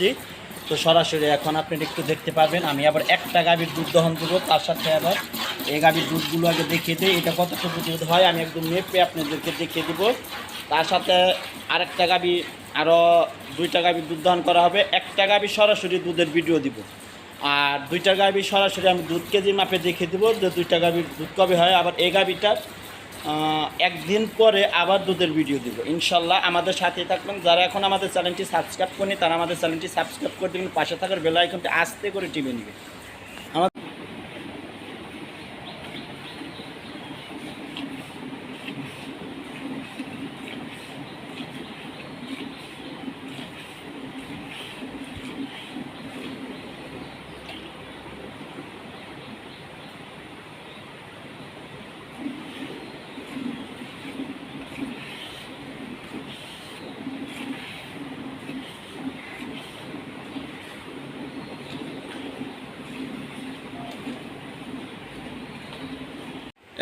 করছি। তো সরাসরি এখন আপনি একটু দেখতে পারবেন আমি আবার একটা গাভীর দুধ দহন করব তার সাথে আবার এই গাভীর দুধগুলো আগে দেখিয়ে দিই এটা কতটুকু দুধ হয় আমি একদম মেপে আপনাদেরকে দেখিয়ে দেবো। তার সাথে আরেকটা গাভী আরও দুইটা গাভীর দুধ দহন করা হবে একটা গাভী সরাসরি দুধের ভিডিও দিব। আর দুইটা গাভী সরাসরি আমি দুধ কেজি মাপে দেখিয়ে দেবো যে দুইটা গাভীর দুধ কবে হয় আবার এই গাভীটার আহ, একদিন পরে আবার দুধের ভিডিও দিব। ইনশাল্লাহ আমাদের সাথে থাকবেন। যারা এখন আমাদের চ্যানেলটি সাবস্ক্রাইব করেনি, তারা আমাদের চ্যানেলটি সাবস্ক্রাইব করে দেবেন। পাশে থাকার বেলা আইকনটি আস্তে করে টিভি নেবে।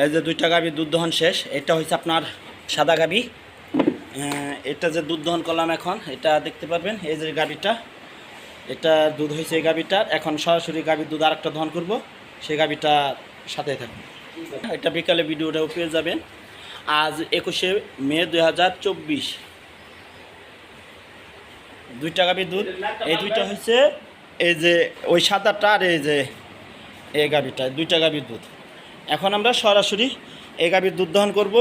এই যে দুইটা গাভী দুধ দহন শেষ, এটা হচ্ছে আপনার সাদা গাভী। এটা যে দুধ দহন করলাম এখন, এটা দেখতে পারবেন, এই যে গাভীটা, এটা দুধ হয়েছে এই গাভীটার। এখন সরাসরি গাভীর দুধ আরেকটা দহন করব, সেই গাভীটা সাথে থাকবে। এটা বিকালে ভিডিওটাও পেয়ে যাবেন। আজ একুশে মে দুই হাজার চব্বিশ। দুইটা গাভীর দুধ, এই দুইটা হচ্ছে এই যে ওই সাদাটা আর এই যে এই গাভীটা, দুইটা গাভীর দুধ। এখন আমরা সরাসরি এই গাভীর দুধ দহন করব।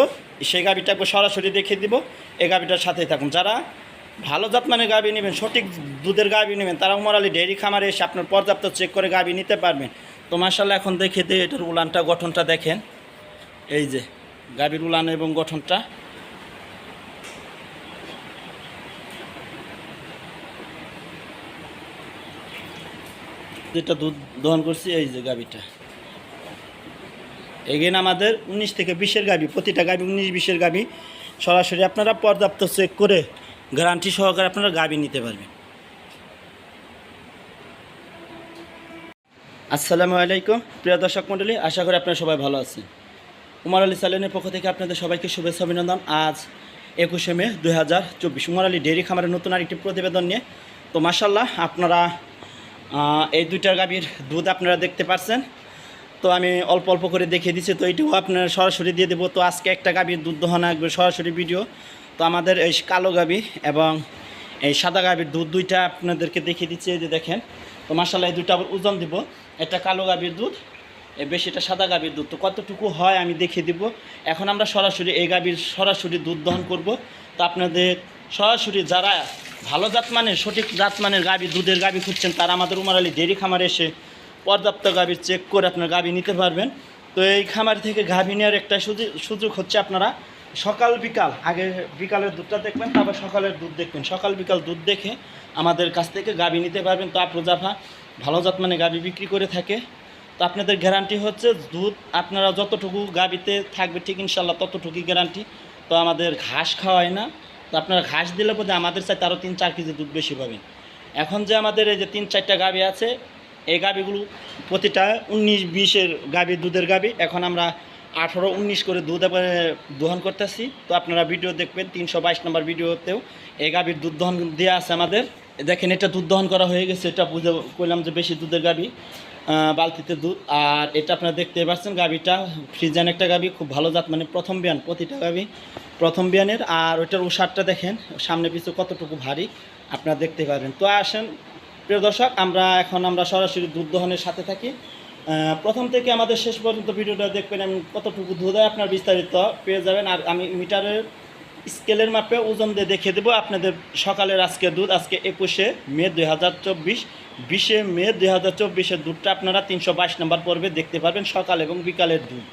সেই গাভীটাকে সরাসরি দেখিয়ে দিব। এই গাভীটার সাথেই থাকুন। যারা ভালো জাত মানে গাভী নেবেন, সঠিক দুধের গাভী নেবেন, তারা উমরালি ডেয়ারি খামারে এসে আপনার পর্যাপ্ত চেক করে গাভী নিতে পারবেন। তো মাসাল্লাহ এখন দেখে দিয়ে এটার উলানটা, গঠনটা দেখেন। এই যে গাভীর উলান এবং গঠনটা। যেটা দুধ দহন করছি, এই যে গাভীটা। এগেন আমাদের উনিশ থেকে বিশের গাবি প্রতিটা গাবি উনিশ বিশের গাবি সরাসরি আপনারা পর্যাপ্ত চেক করে গ্যারান্টি সহকারে আপনারা গাবি নিতে পারবেন। আসসালামু আলাইকুম, প্রিয় দর্শক মণ্ডলী, আশা করি আপনারা সবাই ভালো আছেন। উমার আলী সালেনের পক্ষ থেকে আপনাদের সবাইকে শুভেচ্ছা অভিনন্দন। আজ একুশে মে দুই হাজার চব্বিশ, উমার আলী ডেয়ারি খামারের নতুন আরেকটি প্রতিবেদন নিয়ে। তো মাসাল্লাহ আপনারা এই দুইটার গাভীর দুধ আপনারা দেখতে পাচ্ছেন তো আমি অল্প অল্প করে দেখিয়ে দিচ্ছি। তো এইটাও আপনার সরাসরি দিয়ে দেবো। তো আজকে একটা গাভীর দুধ দহনা সরাসরি ভিডিও। তো আমাদের এই কালো গাভী এবং এই সাদা গাভীর দুধ দুইটা আপনাদেরকে দেখিয়ে দিচ্ছি। এই যে দেখেন, তো মাসাল্লাহ এই দুইটা আবার ওজন দিব। একটা কালো গাভীর দুধ এ বেশিটা সাদা গাভীর দুধ। তো কতটুকু হয় আমি দেখিয়ে দিব। এখন আমরা সরাসরি এই গাভীর সরাসরি দুধ দহন করব। তো আপনাদের সরাসরি যারা ভালো জাত মানের সঠিক জাত মানের গাভী, দুধের গাভী খুঁজছেন, তারা আমাদের উমার আলী ডেয়ারি খামারে এসে পর্যাপ্ত গাভী চেক করে আপনার গাভী নিতে পারবেন। তো এই খামার থেকে গাভী নেওয়ার একটা সুযোগ হচ্ছে আপনারা সকাল, বিকাল, আগে বিকালের দুধটা দেখবেন, তারপর সকালের দুধ দেখবেন। সকাল, বিকাল দুধ দেখে আমাদের কাছ থেকে গাভী নিতে পারবেন। তো আপ্রজাফা ভালো জাত মানে গাভী বিক্রি করে থাকে। তো আপনাদের গ্যারান্টি হচ্ছে দুধ আপনারা যতটুকু গাভীতে থাকবে, ঠিক ইনশাল্লাহ ততটুকুই গ্যারান্টি তো আমাদের ঘাস খাওয়ায় না। তো আপনারা ঘাস দিলে বোধ আমাদের চাইতে আরও তিন চার কেজি দুধ বেশি পাবেন। এখন যে আমাদের এই যে তিন চারটা গাভী আছে এই গাভীগুলো প্রতিটা উনিশ, বিশের গাভী, দুধের গাভী। এখন আমরা আঠারো, উনিশ করে দুধ এবারে দহন করতেছি। তো আপনারা ভিডিও দেখবেন, তিনশো বাইশ নম্বর ভিডিওতেও এই গাভীর দুধ দহন দেওয়া আছে আমাদের। দেখেন, এটা দুধ দহন করা হয়ে গেছে। এটা বুঝে করলাম যে বেশি দুধের গাভী বালতিতে দুধ। আর এটা আপনারা দেখতে পাচ্ছেন গাভীটা ফ্রিজান একটা গাভী, খুব ভালো জাত মানে প্রথম বিয়ান, প্রতিটা গাভী প্রথম বিয়ানের। আর ওইটার উষারটা দেখেন, সামনে পিছু কতটুকু ভারী, আপনারা দেখতে পারেন তো আসেন প্রিয় দর্শক, আমরা এখন আমরা সরাসরি দুধ দহনের সাথে থাকি। প্রথম থেকে আমাদের শেষ পর্যন্ত ভিডিওটা দেখবেন আমি কতটুকু দুধ আপনার বিস্তারিত পেয়ে যাবেন। আর আমি মিটারের স্কেলের মাপে ওজন দিয়ে দেখিয়ে দেবো আপনাদের সকালের আজকে দুধ। আজকে একুশে মে দুই হাজার চব্বিশ, বিশে মে দুই হাজার চব্বিশের দুধটা আপনারা তিনশো বাইশ নম্বর পর্বে দেখতে পারবেন সকাল এবং বিকালের দুধ।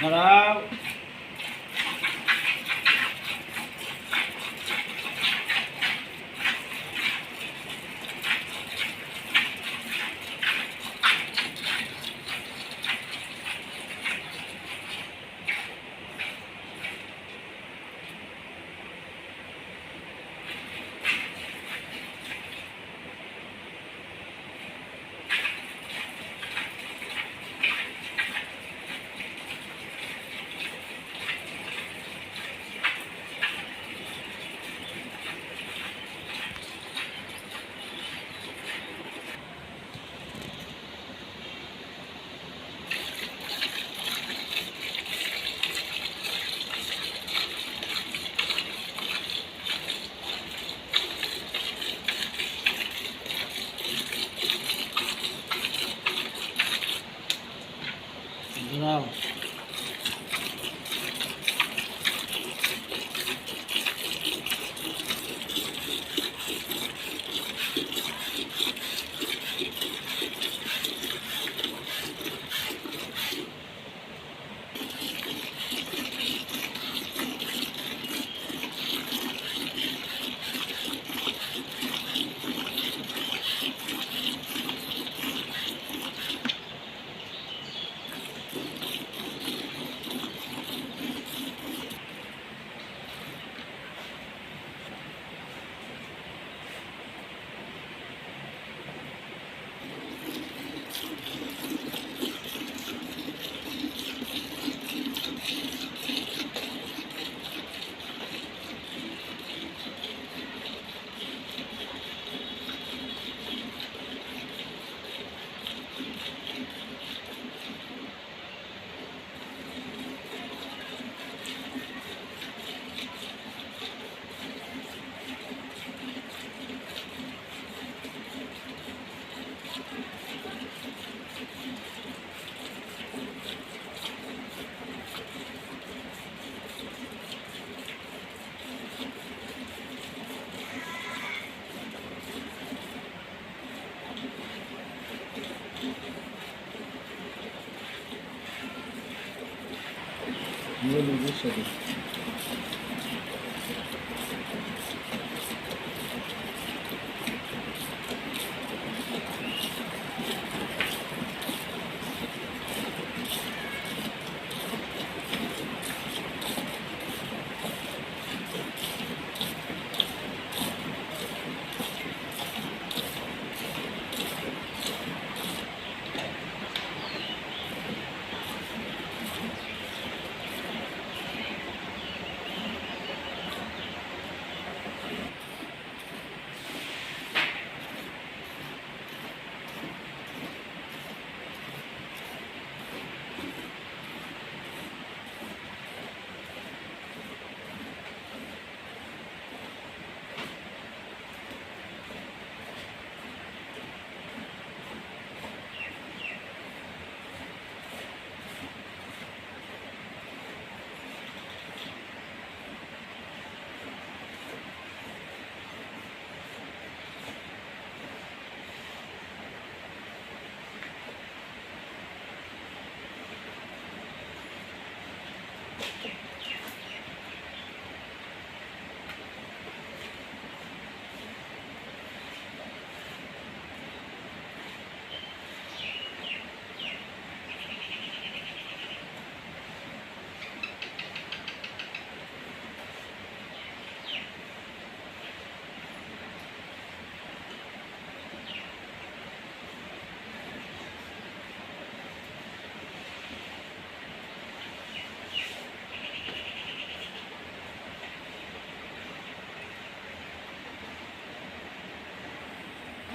Hello. হলুদের সাথে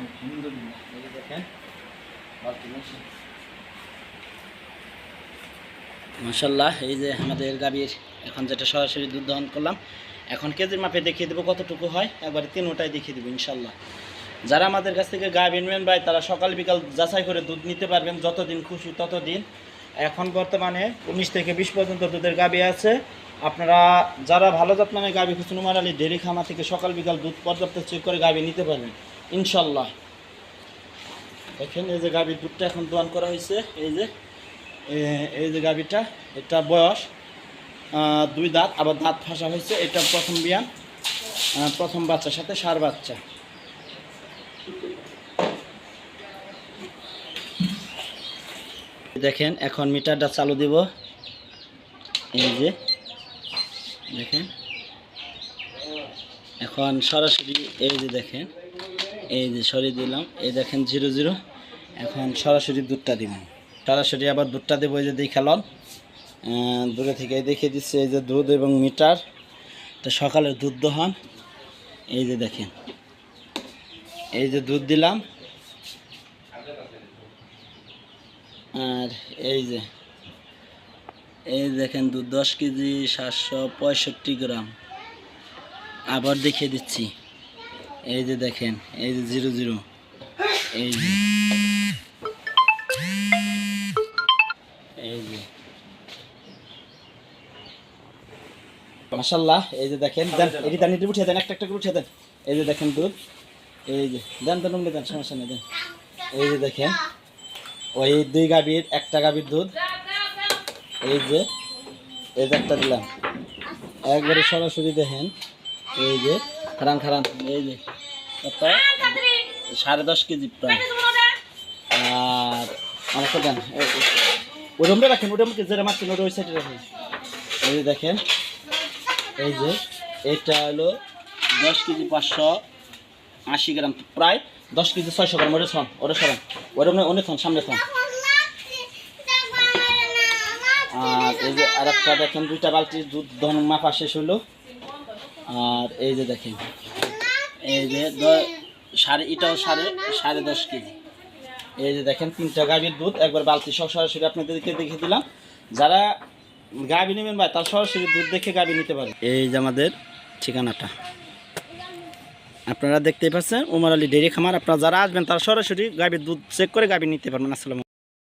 আলহামদুলিল্লাহ এই দেখেন মাসাল্লাহ এই যে আমাদের গাভীর, এখন যেটা সরাসরি দুধ দহন করলাম, এখন কেজির মাপে দেখিয়ে দেবো কতটুকু হয়, একবারে তিনোটাই দেখিয়ে দেবো ইনশাল্লাহ যারা আমাদের কাছ থেকে গাভী নেবেন ভাই, তারা সকাল বিকাল যাচাই করে দুধ নিতে পারবেন, যতদিন খুশি ততদিন। এখন বর্তমানে উনিশ থেকে বিশ পর্যন্ত দুধের গাভী আছে। আপনারা যারা ভালো যত্নে গাভী খুচুন উমার আলী ডেরি খামা থেকে সকাল বিকাল দুধ পর্যাপ্ত চেক করে গাভী নিতে পারবেন। ইনশাল্লাহ দেখেন, এই যে গাভীর দুধটা এখন দোয়ান করা হয়েছে। এই যে এই যে গাভীটা এটা বয়স দুই দাঁত, আবার দাঁত ফাঁসা হয়েছে। এটা প্রথম বিয়ান প্রথম বাচ্চার সাথে সার বাচ্চা। দেখেন, এখন মিটারটা চালু দিব। এই যে, দেখেন। এখন সরাসরি, এই যে দেখেন। এই যে সরিয়ে দিলাম, এই দেখেন জিরো জিরো। এখন সরাসরি দুধটা দিব। সরাসরি আবার দুধটা দেবো, এই যে দিয়ে খেলন দূরে থেকে দেখিয়ে দিচ্ছে, এই যে দুধ এবং মিটার। এটা সকালের দুধ দহন। এই যে দেখেন। এই যে দুধ দিলাম। আর এই যে, এই দেখেন দুধ দশ কেজি সাতশো পঁয়ষট্টি গ্রাম। আবার দেখিয়ে দিচ্ছি। এই যে দেখেন, এই যে জিরো জিরো, এই যে এই যে। মাসাল্লাহ এই যে দেখেন, দেন এটি দেন দেন, একটা একটা করে উঠিয়ে দেন। এই যে দেখেন দুধ, এই যে, দেন তো নুমলে দেন, সমস্যা নেই, দেন। এই যে দেখেন, ওই দুই গাভীর, একটা গাভীর দুধ। এই যে এই যে একটা দিলাম। একবারে সরাসরি দেখেন, এই যে, খারান খারান, এই যে। কত? সাড়ে দশ কেজি প্রায়। আর আমাকে দেন ওরমটা রাখেন ওটা আমাকে যেটা মারছেন ওটা ওই সাইডে রাখেন। এই যে দেখেন এই যে এটা হলো দশ কেজি পাঁচশো আশি গ্রাম প্রায় দশ কেজি ছয়শো গ্রাম ওটা ছন ওটা সরান। ওরম অনেক ছন সামনে ছন আর এই যে আর একটা দেখেন দুইটা বালতির দুধ দহন মাপা শেষ হলো। আর এই যে দেখেন এই যে সাড়ে এটাও সাড়ে সাড়ে দশ কেজি। এই যে দেখেন তিনটা গাভীর দুধ। একবার বালতি সব সরাসরি আপনাদেরকে দেখে দিলাম। যারা গাভী নেবেন ভাই তার সরাসরি দুধ দেখে গাভী নিতে পারে এই যে আমাদের ঠিকানাটা। আপনারা দেখতেই পাচ্ছেন উমার আলী ডেরি খামার। আপনারা যারা আসবেন তারা সরাসরি গাভীর দুধ চেক করে গাভী নিতে পারবেন। আসসালাম